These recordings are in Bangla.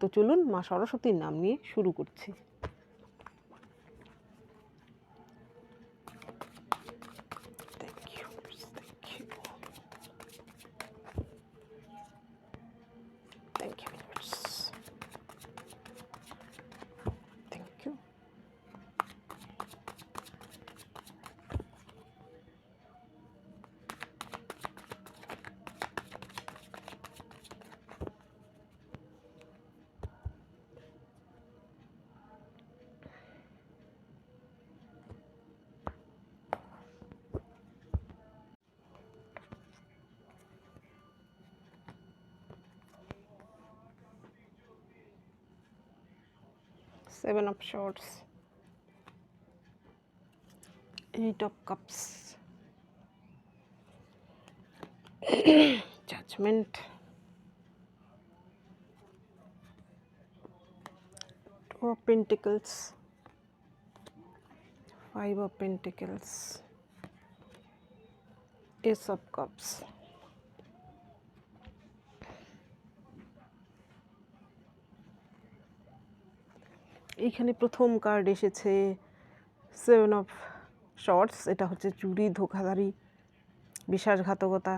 তো চলুন মা সরস্বতীর নাম নিয়ে শুরু করছি। seven of shorts eight of cups. Judgment. Two of pentacles. Five of pentacles. Ace of cups. এইখানে প্রথম কার্ড এসেছে সেভেন অফ শর্টস এটা হচ্ছে চুরি ধোকাধারি বিশ্বাসঘাতকতা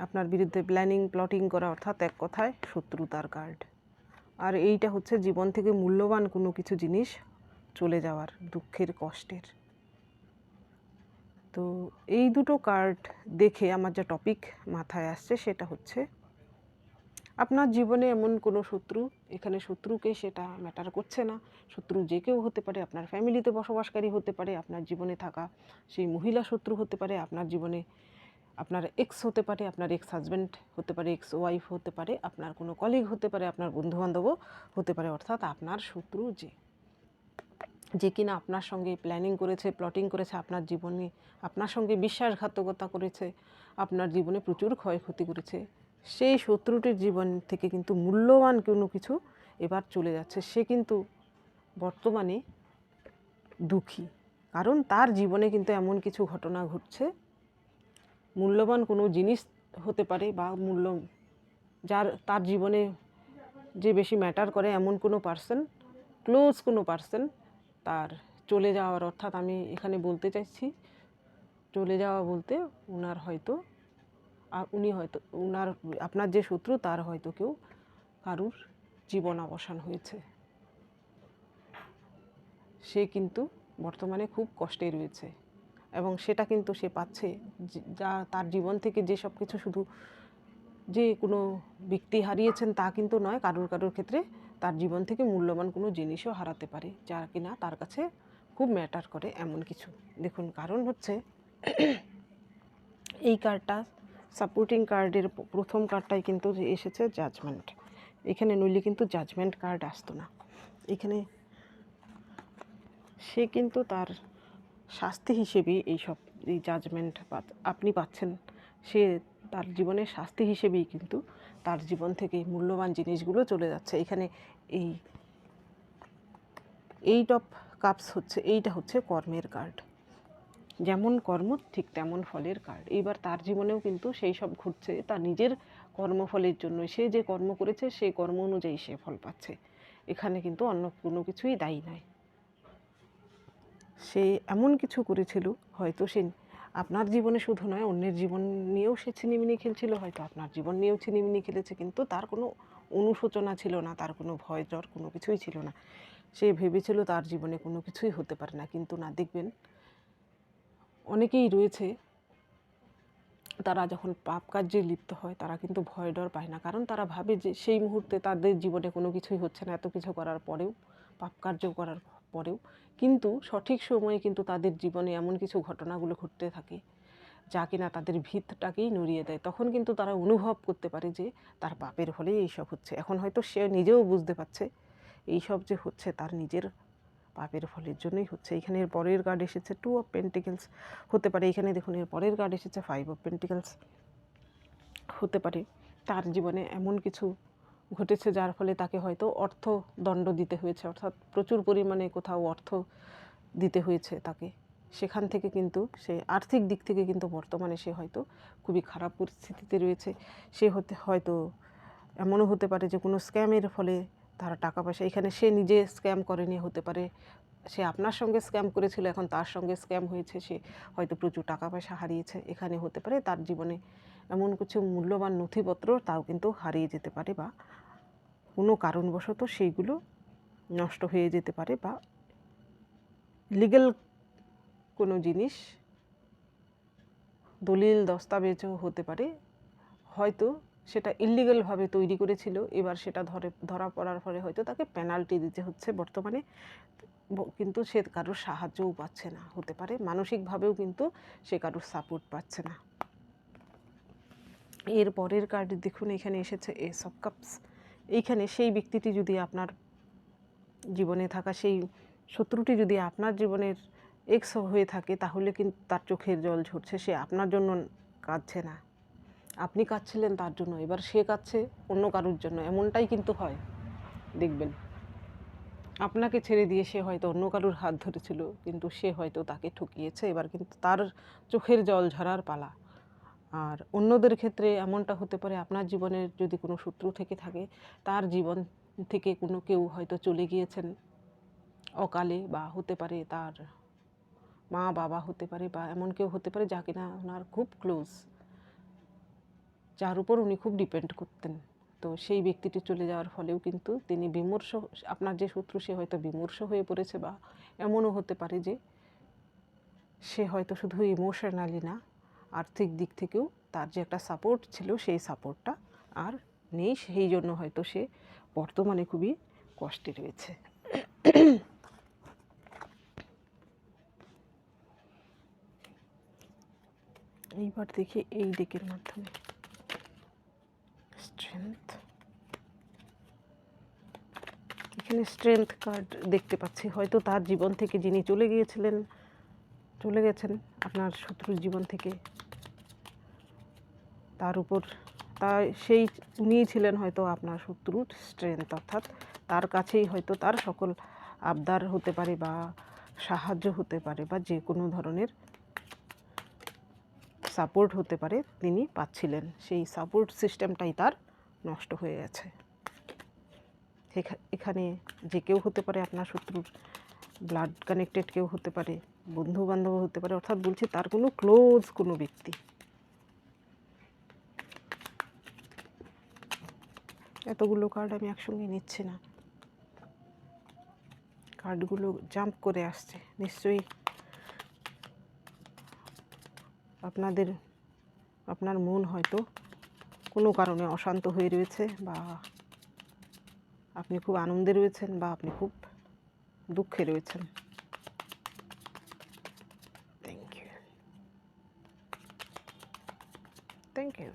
আপনার বিরুদ্ধে প্ল্যানিং প্লটিং করা অর্থাৎ এক কথায় শত্রুতার কার্ড আর এইটা হচ্ছে জীবন থেকে মূল্যবান কোনো কিছু জিনিস চলে যাওয়ার দুঃখের কষ্টের। তো এই দুটো কার্ড দেখে আমার যা টপিক মাথায় আসছে সেটা হচ্ছে আপনার জীবনে এমন কোনো শত্রু? এখানে শত্রুকে সেটা ম্যাটার করছে না। শত্রু যে কেউ হতে পারে, আপনার ফ্যামিলিতে বসবাসকারী হতে পারে, আপনার জীবনে থাকা সেই মহিলা শত্রু হতে পারে, আপনার জীবনে আপনার এক্স হতে পারে, আপনার এক্স হাজব্যান্ড হতে পারে এক্স ওয়াইফ হতে পারে, আপনার কোনো কলিগ হতে পারে, আপনার বন্ধুবান্ধবও হতে পারে। অর্থাৎ আপনার শত্রু যে। যে কিনা আপনার সঙ্গে প্ল্যানিং করেছে প্লটিং করেছে, আপনার জীবনে আপনার সঙ্গে বিশ্বাসঘাতকতা করেছে, আপনার জীবনে প্রচুর ক্ষয়ক্ষতি করেছে। সেই শত্রুটির জীবন থেকে কিন্তু মূল্যবান কোনো কিছু এবার চলে যাচ্ছে। সে কিন্তু বর্তমানে দুঃখী। কারণ তার জীবনে কিন্তু এমন কিছু ঘটনা ঘটছে। মূল্যবান কোনো জিনিস হতে পারে বা মূল্য যার, তার জীবনে যে বেশি ম্যাটার করে এমন কোনো পার্সন ক্লোজ কোনো পার্সন তার চলে যাওয়ার অর্থাৎ আমি এখানে বলতে চাইছি, চলে যাওয়া বলতে ওনার হয়তো উনি হয়তো উনার, আপনার যে শত্রু, তার হয়তো কেউ কারুর জীবন অবসান হয়েছে। সে কিন্তু বর্তমানে খুব কষ্টে রয়েছে এবং সেটা কিন্তু সে পাচ্ছে যা তার জীবন থেকে যে সব কিছু শুধু যে কোনো ব্যক্তি হারিয়েছেন তা কিন্তু নয়, কারোর কারোর ক্ষেত্রে তার জীবন থেকে মূল্যবান কোনো জিনিসও হারাতে পারে, যা কিনা তার কাছে খুব ম্যাটার করে এমন কিছু। দেখুন, কারণ হচ্ছে এই কার্ডটা সাপোর্টিং কার্ডের প্রথম কার্ডটাই কিন্তু এসেছে জাজমেন্ট এখানে নইলে কিন্তু জাজমেন্ট কার্ড আসতো না। এখানে সে কিন্তু তার শাস্তি হিসেবেই এইসব, এই জাজমেন্ট আপনি পাচ্ছেন। সে তার জীবনের শাস্তি হিসেবেই কিন্তু তার জীবন থেকে মূল্যবান জিনিসগুলো চলে যাচ্ছে। এখানে এই এইট অফ কাপস হচ্ছে, এইটা হচ্ছে কর্মের কার্ড যেমন কর্ম, ঠিক তেমন ফলের কার্ড। এইবার তার জীবনেও কিন্তু সেই সব ঘটছে তার নিজের কর্মফলের জন্য। সে যে কর্ম করেছে সেই কর্ম অনুযায়ী সে ফল পাচ্ছে। এখানে কিন্তু অন্য কোনো কিছুই দায়ী নয়। সে এমন কিছু করেছিল, হয়তো সে আপনার জীবনে শুধু নয়, অন্যের জীবন নিয়েও সে ছিনিমিনি খেলছিল, হয়তো আপনার জীবন নিয়েও ছিনিমিনি খেলেছে, কিন্তু তার কোনো অনুশোচনা ছিল না, তার কোনো ভয় জ্বর কোনো কিছুই ছিল না। সে ভেবেছিল তার জীবনে কোনো কিছুই হতে পারে না, কিন্তু না, দেখবেন অনেকেই রয়েছে তারা যখন পাপ কার্যে লিপ্ত হয়, তারা কিন্তু ভয় ডর পায় না। কারণ তারা ভাবে যে সেই মুহূর্তে তাদের জীবনে কোনো কিছুই হচ্ছে না, এত কিছু করার পরেও, পাপ কার্য করার পরেও। কিন্তু সঠিক সময়ে কিন্তু তাদের জীবনে এমন কিছু ঘটনাগুলো ঘটতে থাকে, যা কিনা তাদের ভিতটাকেই নড়িয়ে দেয়। তখন কিন্তু তারা অনুভব করতে পারে যে তার পাপের ফলেই এইসব হচ্ছে। এখন হয়তো সে নিজেও বুঝতে পারছে, এইসব যে হচ্ছে তার নিজের পাপের ফলের জন্যই হচ্ছে। এখানে এর পরের কার্ড এসেছে টু অফ পেন্টিকেলস হতে পারে। এখানে দেখুন এর পরের কার্ড এসেছে ফাইভ অফ পেন্টিকেলস হতে পারে। তার জীবনে এমন কিছু ঘটেছে যার ফলে তাকে হয়তো অর্থ দণ্ড দিতে হয়েছে, অর্থাৎ প্রচুর পরিমাণে কোথাও অর্থ দিতে হয়েছে তাকে। সেখান থেকে কিন্তু সে আর্থিক দিক থেকে কিন্তু বর্তমানে সে হয়তো খুবই খারাপ পরিস্থিতিতে রয়েছে। সে হতে, হয়তো এমনও হতে পারে যে কোনো স্ক্যামের ফলে তারা টাকা পয়সা এখানে সে নিজে স্ক্যাম করেনি হতে পারে। সে আপনার সঙ্গে স্ক্যাম করেছিল, এখন তার সঙ্গে স্ক্যাম হয়েছে, সে হয়তো প্রচুর টাকা পয়সা হারিয়েছে, এখানে হতে পারে তার জীবনে। এমন কিছু মূল্যবান নথিপত্র তাও কিন্তু হারিয়ে যেতে পারে বা কোনো কারণবশত সেইগুলো নষ্ট হয়ে যেতে পারে বা লিগ্যাল কোনো জিনিস দলিল, দস্তাবেজও হতে পারে। হয়তো সেটা ইলিগালভাবে তৈরি করেছিল। এবার সেটা ধরে, ধরা পড়ার ফলে হয়তো তাকে পেনাল্টি দিতে হচ্ছে বর্তমানে। কিন্তু সে কারোর সাহায্যও পাচ্ছে না, হতে পারে। মানসিকভাবেও কিন্তু সে কারোর সাপোর্ট পাচ্ছে না। এর পরের কার্ড দেখুন, এখানে এসেছে এস অফ কাপস এইখানে সেই ব্যক্তিটি যদি আপনার জীবনে থাকা, সেই শত্রুটি যদি আপনার জীবনের এক্স হয়ে থাকে, তাহলে কিন্তু তার চোখের জল ঝরছে। সে আপনার জন্য কাঁদছে না। আপনি কাঁদছিলেন তার জন্য, এবার সে কাঁদছে অন্য কারোর জন্য, এমনটাই কিন্তু হয়। দেখবেন। আপনাকে ছেড়ে দিয়ে সে হয়তো অন্য কারোর হাত ধরেছিল, কিন্তু সে হয়তো তাকে ঠকিয়েছে, এবার কিন্তু তার চোখের জল ঝরার পালা। আর অন্যদের ক্ষেত্রে এমনটা হতে পারে, আপনার জীবনের যদি কোনো শত্রু থেকে থাকে, তার জীবন থেকে কোনো কেউ হয়তো চলে গিয়েছেন। অকালে বা হতে পারে তার মা বাবা হতে পারে বা এমন কেউ হতে পারে যা কিনা ওনার খুব ক্লোজ যার উপর উনি খুব ডিপেন্ড করতেন। তো সেই ব্যক্তিটি চলে যাওয়ার ফলেও কিন্তু তিনি বিমর্ষ, আপনার যে শত্রু, সে হয়তো বিমর্ষ হয়ে পড়েছে বা এমনও হতে পারে যে সে হয়তো শুধু ইমোশনালি না, আর্থিক দিক থেকেও তার যে একটা সাপোর্ট ছিল, সেই সাপোর্টটা আর নেই। সেই জন্য হয়তো সে বর্তমানে খুবই কষ্টে রয়েছে। এইবার দেখি এই ডেকের মাধ্যমে। স্ট্রেংথ এখানে স্ট্রেংথ কার্ড দেখতে পাচ্ছি। হয়তো তার জীবন থেকে যিনি চলে গিয়েছিলেন, চলে গেছেন, আপনার শত্রুর জীবন থেকে। তার উপর তা সেই উনিই ছিলেন হয়তো আপনার শত্রুর স্ট্রেংথ অর্থাৎ তার কাছেই হয়তো তার সকল আবদার হতে পারে বা সাহায্য হতে পারে বা যে কোনো ধরনের সাপোর্ট হতে পারে তিনি পাচ্ছিলেন। সেই সাপোর্ট সিস্টেমটাই তার নষ্ট হয়ে গেছে। এখা- এখানে যে কেউ হতে পারে, আপনার শত্রুর ব্লাড কানেক্টেড কেউ হতে পারে বন্ধু বান্ধব হতে পারে, অর্থাৎ বলছি তার কোনো ক্লোজ কোনো ব্যক্তি। এতগুলো কার্ড আমি একসঙ্গে নিচ্ছি না। কার্ডগুলো জাম্প করে আসছে, নিশ্চয়ই আপনাদের, আপনার মন হয়তো কোনো কারণে অশান্ত হয়ে রয়েছে বা আপনি খুব আনন্দে রয়েছেন বা আপনি খুব দুঃখে রয়েছেন। থ্যাংক ইউ থ্যাংক ইউ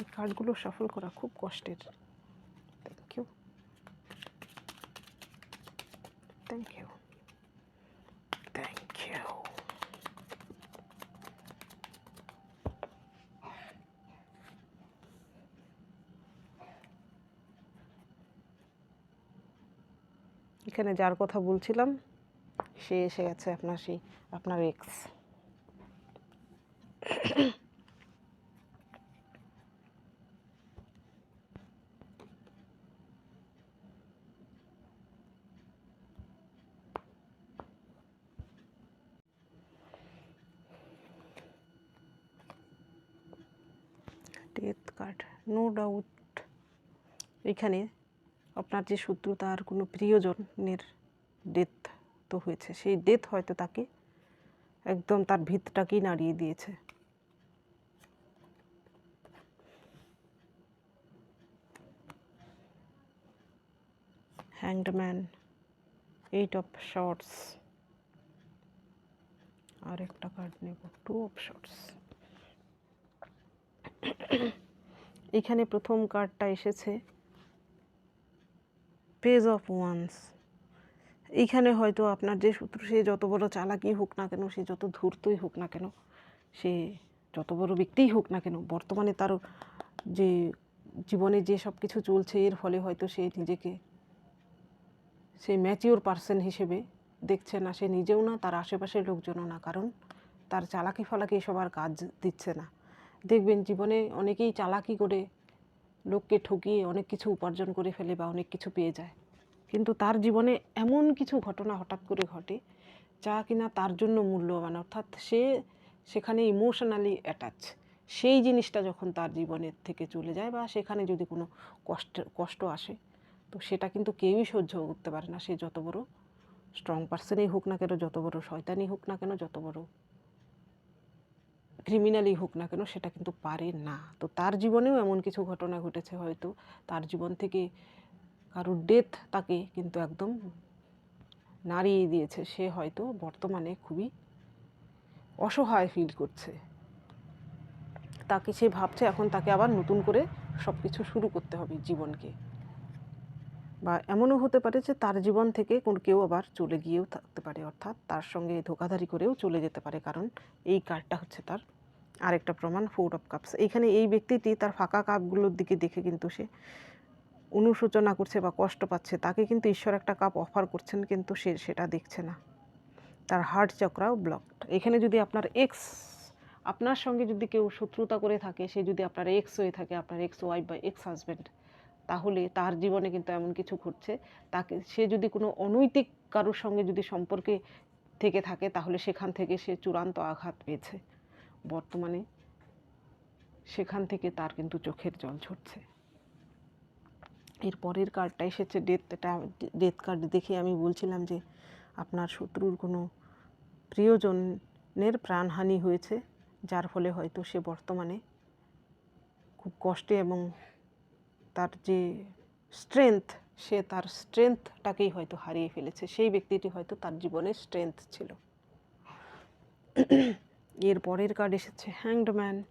এই কার্ডগুলো সফল করা খুব কষ্টের। Thank you thank you thank you এখানে যার কথা বলছিলাম, সে এসে গেছে আপনার সেই, আপনার ex death card no doubt এখানে আপনার যে শত্রু তার কোনো প্রিয়জনের ডেথ তো হয়েছে, সেই ডেথ হয়তো তাকে একদম তার ভিতটাকেই নাড়িয়ে দিয়েছে। Hanged man eight of swords আর একটা কার্ড নেব টু অফ শর্টস এখানে প্রথম কার্ডটা এসেছে। পেজ অফ ওয়ান্স এইখানে হয়তো আপনার যে শত্রু, সে যত বড় চালাকি হোক না কেন, সে যত ধূর্তই হোক না কেন, সে যত বড় ব্যক্তিই হোক না কেন, বর্তমানে তার যে জীবনে যে সব কিছু চলছে, এর ফলে হয়তো সে নিজেকে, সে ম্যাচিওর পার্সন হিসেবে দেখছে না, সে নিজেও না, তার আশেপাশের লোকজনও না, কারণ তার চালাকি ফালাকি এসব আর কাজ দিচ্ছে না। দেখবেন জীবনে অনেকেই চালাকি করে লোককে ঠকিয়ে অনেক কিছু উপার্জন করে ফেলে বা অনেক কিছু পেয়ে যায়। কিন্তু তার জীবনে এমন কিছু ঘটনা হঠাৎ করে ঘটে, যা কিনা তার জন্য মূল্যবান। অর্থাৎ সে সেখানে ইমোশনালি অ্যাটাচ সেই জিনিসটা যখন তার জীবনের থেকে চলে যায় বা সেখানে যদি কোনো কষ্ট কষ্ট আসে, তো সেটা কিন্তু কেউই সহ্য করতে পারে না। সে যত বড় স্ট্রং পার্সনই হোক না কেন, যত বড় শয়তানি হোক না কেন, যত বড় ক্রিমিনালই হোক না কেন, সেটা কিন্তু পারে না। তো তার জীবনেও এমন কিছু ঘটনা ঘটেছে হয়তো, তার জীবন থেকে কারোর ডেথ তাকে কিন্তু একদম নাড়িয়ে দিয়েছে। সে হয়তো বর্তমানে খুবই অসহায় ফিল করছে। তাকে সে ভাবছে, এখন তাকে আবার নতুন করে সব কিছু শুরু করতে হবে জীবনকে। বা এমনও হতে পারে যে তার জীবন থেকে কোন কেউ আবার চলে গিয়েও থাকতে পারে, অর্থাৎ তার সঙ্গে ধোকাধারি করেও চলে যেতে পারে। কারণ এই কার্ডটা হচ্ছে তার আরেকটা প্রমাণ ফোর অফ কাপস এখানে এই ব্যক্তিটি তার ফাঁকা কাপগুলোর দিকে দেখে কিন্তু সে অনুশোচনা করছে বা কষ্ট পাচ্ছে। তাকে কিন্তু ঈশ্বর একটা কাপ অফার করছেন কিন্তু সে সেটা দেখছে না। তার হার্ট চক্রাও ব্লকড এখানে যদি আপনার এক্স আপনার সঙ্গে যদি কেউ শত্রুতা করে থাকে, সে যদি আপনার এক্স হয়ে থাকে, আপনার এক্স ওয়াইফ বা এক্স হাজব্যান্ড তাহলে তার জীবনে কিন্তু এমন কিছু ঘটছে। তাকে, সে যদি কোনো অনৈতিক কারোর সঙ্গে যদি সম্পর্কে থেকে থাকে, তাহলে সেখান থেকে সে চূড়ান্ত আঘাত পেয়েছে। বর্তমানে সেখান থেকে তার কিন্তু চোখের জল ঝরছে। এর পরের কার্ডটা এসেছে ডেথ এটা ডেথ কার্ড দেখে আমি বলছিলাম যে আপনার শত্রুর কোনো প্রিয়জনের প্রাণহানি হয়েছে, যার ফলে হয়তো সে বর্তমানে খুব কষ্টে এবং তার যে স্ট্রেংথ সে তার স্ট্রেংথটাকেই হয়তো হারিয়ে ফেলেছে। সেই ব্যক্তিটি হয়তো তার জীবনের স্ট্রেংথ ছিল। এর পরের কার্ড এসেছে হ্যাংড ম্যান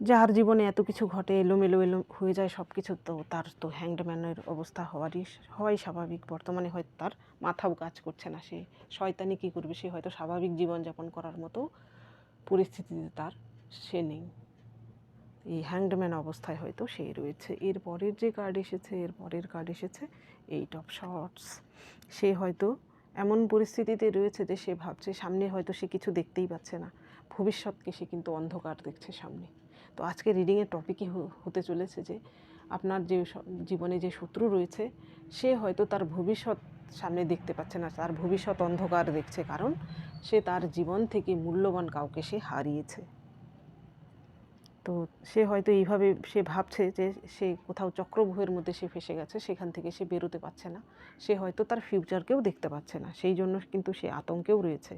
যার জীবনে এত কিছু ঘটে, এলোমেলো এলো, হয়ে যায় সব কিছু তো তার তো হ্যাংডম্যানের অবস্থা হওয়ারই হওয়াই স্বাভাবিক। বর্তমানে হয়তো তার মাথাও কাজ করছে না। সে শয়তানি কী করবে? সে হয়তো স্বাভাবিক জীবনযাপন করার মতো পরিস্থিতিতে তার সে নেই। এই হ্যাংডম্যান অবস্থায় হয়তো সে রয়েছে। এর পরের যে কার্ড এসেছে, এর পরের কার্ড এসেছে এইট অফ শর্টস সে হয়তো এমন পরিস্থিতিতে রয়েছে যে সে ভাবছে সামনে হয়তো সে কিছু দেখতেই পাচ্ছে না। ভবিষ্যৎকে সে কিন্তু অন্ধকার দেখছে সামনে। তো আজকে রিডিংয়ের টপিকই হতে চলেছে যে আপনার যে জীবনে যে শত্রু রয়েছে, সে হয়তো তার ভবিষ্যৎ সামনে দেখতে পাচ্ছে না, তার ভবিষ্যৎ অন্ধকার দেখছে। কারণ সে তার জীবন থেকে মূল্যবান কাউকে সে হারিয়েছে। তো সে হয়তো এইভাবে সে ভাবছে যে সে কোথাও চক্রব্যূহের মধ্যে সে ফেসে গেছে, সেখান থেকে সে বেরোতে পারছে না। সে হয়তো তার ফিউচারকেও দেখতে পাচ্ছে না। সেই জন্য কিন্তু সে আতঙ্কেও রয়েছে।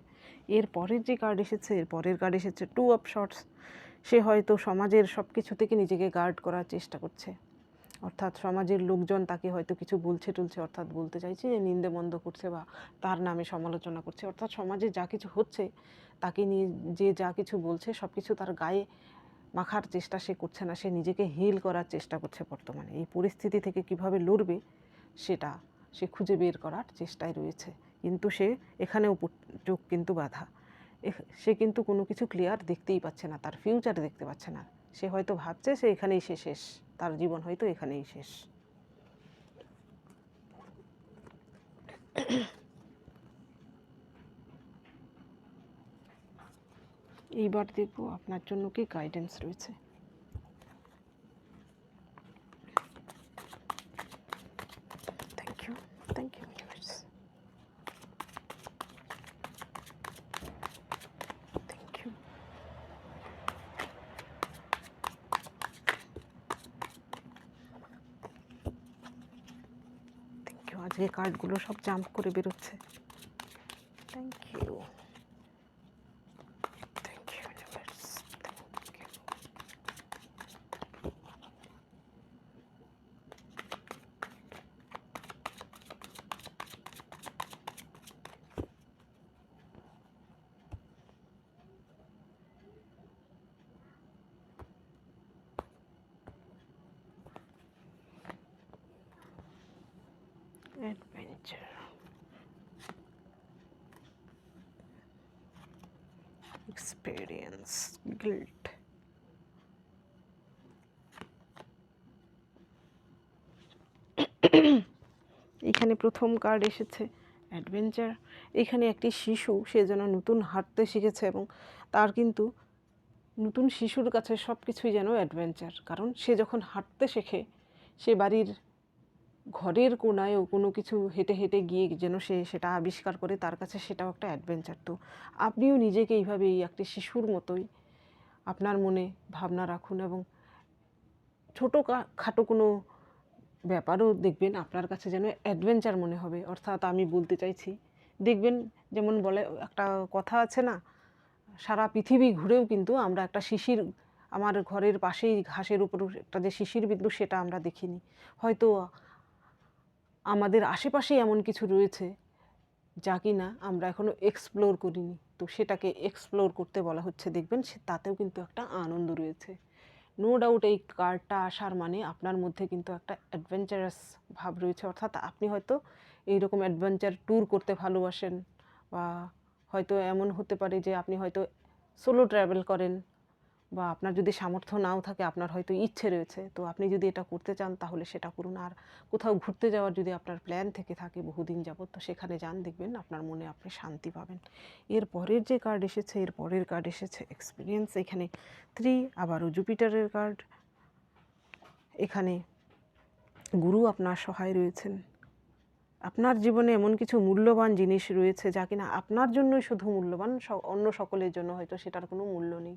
এর পরের যে কার্ড এসেছে, এর পরের কার্ড এসেছে টু অফ শর্টস সে হয়তো সমাজের সব কিছু থেকে নিজেকে গার্ড করার চেষ্টা করছে। অর্থাৎ সমাজের লোকজন তাকে হয়তো কিছু বলছে টুলছে, অর্থাৎ বলতে চাইছে যে নিন্দে মন্দ করছে বা তার নামে সমালোচনা করছে। অর্থাৎ সমাজে যা কিছু হচ্ছে, তাকে নিয়ে যে যা কিছু বলছে সব কিছু তার গায়ে মাখার চেষ্টা সে করছে না, সে নিজেকে হিল করার চেষ্টা করছে বর্তমানে। এই পরিস্থিতি থেকে কীভাবে লড়বে সেটা সে খুঁজে বের করার চেষ্টায় রয়েছে। কিন্তু সে এখানেও চোখ কিন্তু বাধা। সে কিন্তু কোনো কিছু ক্লিয়ার দেখতেই পাচ্ছে না, তার ফিউচার দেখতে পাচ্ছে না। সে হয়তো ভাবছে সে এখানেই সে শেষ, তার জীবন হয়তো এখানেই শেষ। এইবার দেখব আপনার জন্য কি গাইডেন্স রয়েছে। Thank you thank you thank you thank you আজকে কার্ডগুলো সব জাম্প করে বেরোচ্ছে thank you thank you universe thank you adventure experience guilt এখানে প্রথম কার্ড এসেছে অ্যাডভেঞ্চার এখানে একটি শিশু, সে যেন নতুন হাঁটতে শিখেছে এবং তার কিন্তু নতুন শিশুর কাছে সব কিছুই যেন অ্যাডভেঞ্চার কারণ সে যখন হাঁটতে শেখে, সে বাড়ির ঘরের কোনায়ও কোনো কিছু হেঁটে হেঁটে গিয়ে যেন সে সেটা আবিষ্কার করে, তার কাছে সেটাও একটা অ্যাডভেঞ্চার তো আপনিও নিজেকে এইভাবে এই একটি শিশুর মতোই আপনার মনে ভাবনা রাখুন এবং ছোটো খাটো কোনো ব্যাপারও দেখবেন আপনার কাছে যেন অ্যাডভেঞ্চার মনে হবে। অর্থাৎ আমি বলতে চাইছি, দেখবেন যেমন বলে, একটা কথা আছে না, সারা পৃথিবী ঘুরেও কিন্তু আমরা একটা শিশির, আমার ঘরের পাশেই ঘাসের উপর একটা যে শিশির বিন্দু, সেটা আমরা দেখিনি। হয়তো আমাদের আশেপাশেই এমন কিছু রয়েছে যা কি না আমরা এখনও এক্সপ্লোর করিনি। তো সেটাকে এক্সপ্লোর করতে বলা হচ্ছে। দেখবেন সে তাতেও কিন্তু একটা আনন্দ রয়েছে। নো ডাউট এই কার্ডটা আসার মানে আপনার মধ্যে কিন্তু একটা অ্যাডভেঞ্চারাস ভাব রয়েছে। অর্থাৎ আপনি হয়তো এইরকম অ্যাডভেঞ্চার ট্যুর করতে ভালোবাসেন বা হয়তো এমন হতে পারে যে আপনি হয়তো সোলো ট্রাভেল করেন। বা আপনার যদি সামর্থ্য নাও থাকে, আপনার হয়তো ইচ্ছে রয়েছে, তো আপনি যদি এটা করতে চান, তাহলে সেটা করুন। আর কোথাও ঘুরতে যাওয়ার যদি আপনার প্ল্যান থেকে থাকে বহুদিন যাবৎ, তো সেখানে যান, দেখবেন আপনার মনে আপনি শান্তি পাবেন। এর পরের যে কার্ড এসেছে, এর পরের কার্ড এসেছে এক্সপিরিয়েন্স এখানে থ্রি আবারও জুপিটারের কার্ড এখানে গুরু আপনার সহায় রয়েছেন। আপনার জীবনে এমন কিছু মূল্যবান জিনিস রয়েছে, যা কিনা আপনার জন্যই শুধু মূল্যবান অন্য সকলের জন্য হয়তো সেটার কোনো মূল্য নেই।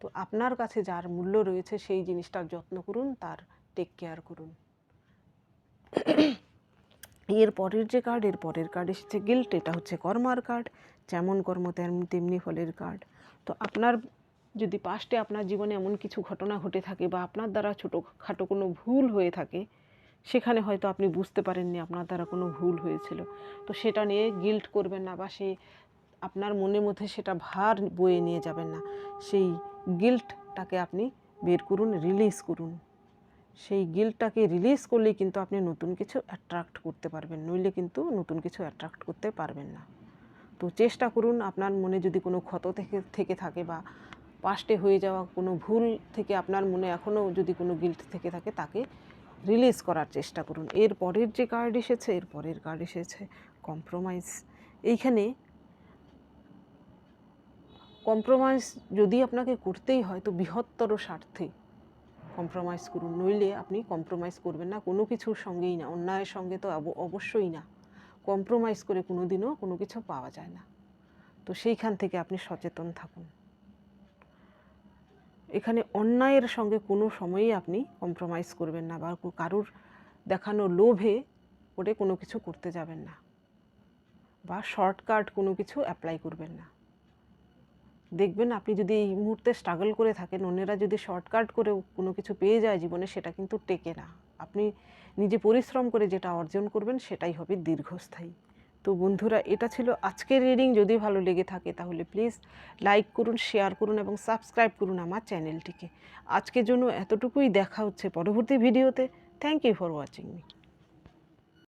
তো আপনার কাছে যার মূল্য রয়েছে সেই জিনিসটার যত্ন করুন, তার টেক কেয়ার করুন। এর পরের যে কার্ড এর পরের কার্ড এসেছে গিল্ট এটা হচ্ছে কর্মার কার্ড যেমন কর্ম তেমনি ফলের কার্ড তো আপনার যদি পাস্টে আপনার জীবনে এমন কিছু ঘটনা ঘটে থাকে বা আপনার দ্বারা ছোটোখাটো কোনো ভুল হয়ে থাকে, সেখানে হয়তো আপনি বুঝতে পারেননি আপনার দ্বারা কোনো ভুল হয়েছিল। তো সেটা নিয়ে গিল্ট করবেন না বা সে আপনার মনের মধ্যে সেটা ভার বয়ে নিয়ে যাবেন না। সেই গিল্টটাকে আপনি বের করুন রিলিজ করুন। সেই গিল্টটাকে রিলিজ করলেই কিন্তু আপনি নতুন কিছু অ্যাট্রাক্ট করতে পারবেন, নইলে কিন্তু নতুন কিছু অ্যাট্রাক্ট করতে পারবেন না। তো চেষ্টা করুন, আপনার মনে যদি কোনো ক্ষত থেকে থেকে থাকে বা পাস্টে হয়ে যাওয়া কোনো ভুল থেকে আপনার মনে এখনও যদি কোনো গিল্ট থেকে থাকে, তাকে রিলিজ করার চেষ্টা করুন। এর পরের যে কার্ড এসেছে, এর পরের কার্ড এসেছে কম্প্রোমাইজ এইখানে কম্প্রোমাইজ যদি আপনাকে করতেই হয়, তো বৃহত্তর স্বার্থে কম্প্রোমাইজ করুন। নইলে আপনি কম্প্রোমাইজ করবেন না, কোনো কিছুর সঙ্গেই না, অন্যায়ের সঙ্গে তো অবশ্যই না। কম্প্রোমাইজ করে কোনো দিনও কোনো কিছু পাওয়া যায় না। তো সেইখান থেকে আপনি সচেতন থাকুন। এখানে অন্যায়ের সঙ্গে কোনো সময়েই আপনি কম্প্রোমাইজ করবেন না বা কারুর দেখানো লোভে করে কোনো কিছু করতে যাবেন না বা শর্টকাট কোনো কিছু অ্যাপ্লাই করবেন না। দেখবেন আপনি যদি এই মুহূর্তে স্ট্রাগল করে থাকেন, অন্যেরা যদি শর্টকাট করে কোনো কিছু পেয়ে যায় জীবনে, সেটা কিন্তু টেকে না। আপনি নিজে পরিশ্রম করে যেটা অর্জন করবেন, সেটাই হবে দীর্ঘস্থায়ী। তো বন্ধুরা, এটা ছিল আজকের রিডিং যদি ভালো লেগে থাকে, তাহলে প্লিজ লাইক করুন শেয়ার করুন এবং সাবস্ক্রাইব করুন আমার চ্যানেলটিকে আজকের জন্য এতটুকুই। দেখা হচ্ছে পরবর্তী ভিডিওতে thank you for watching me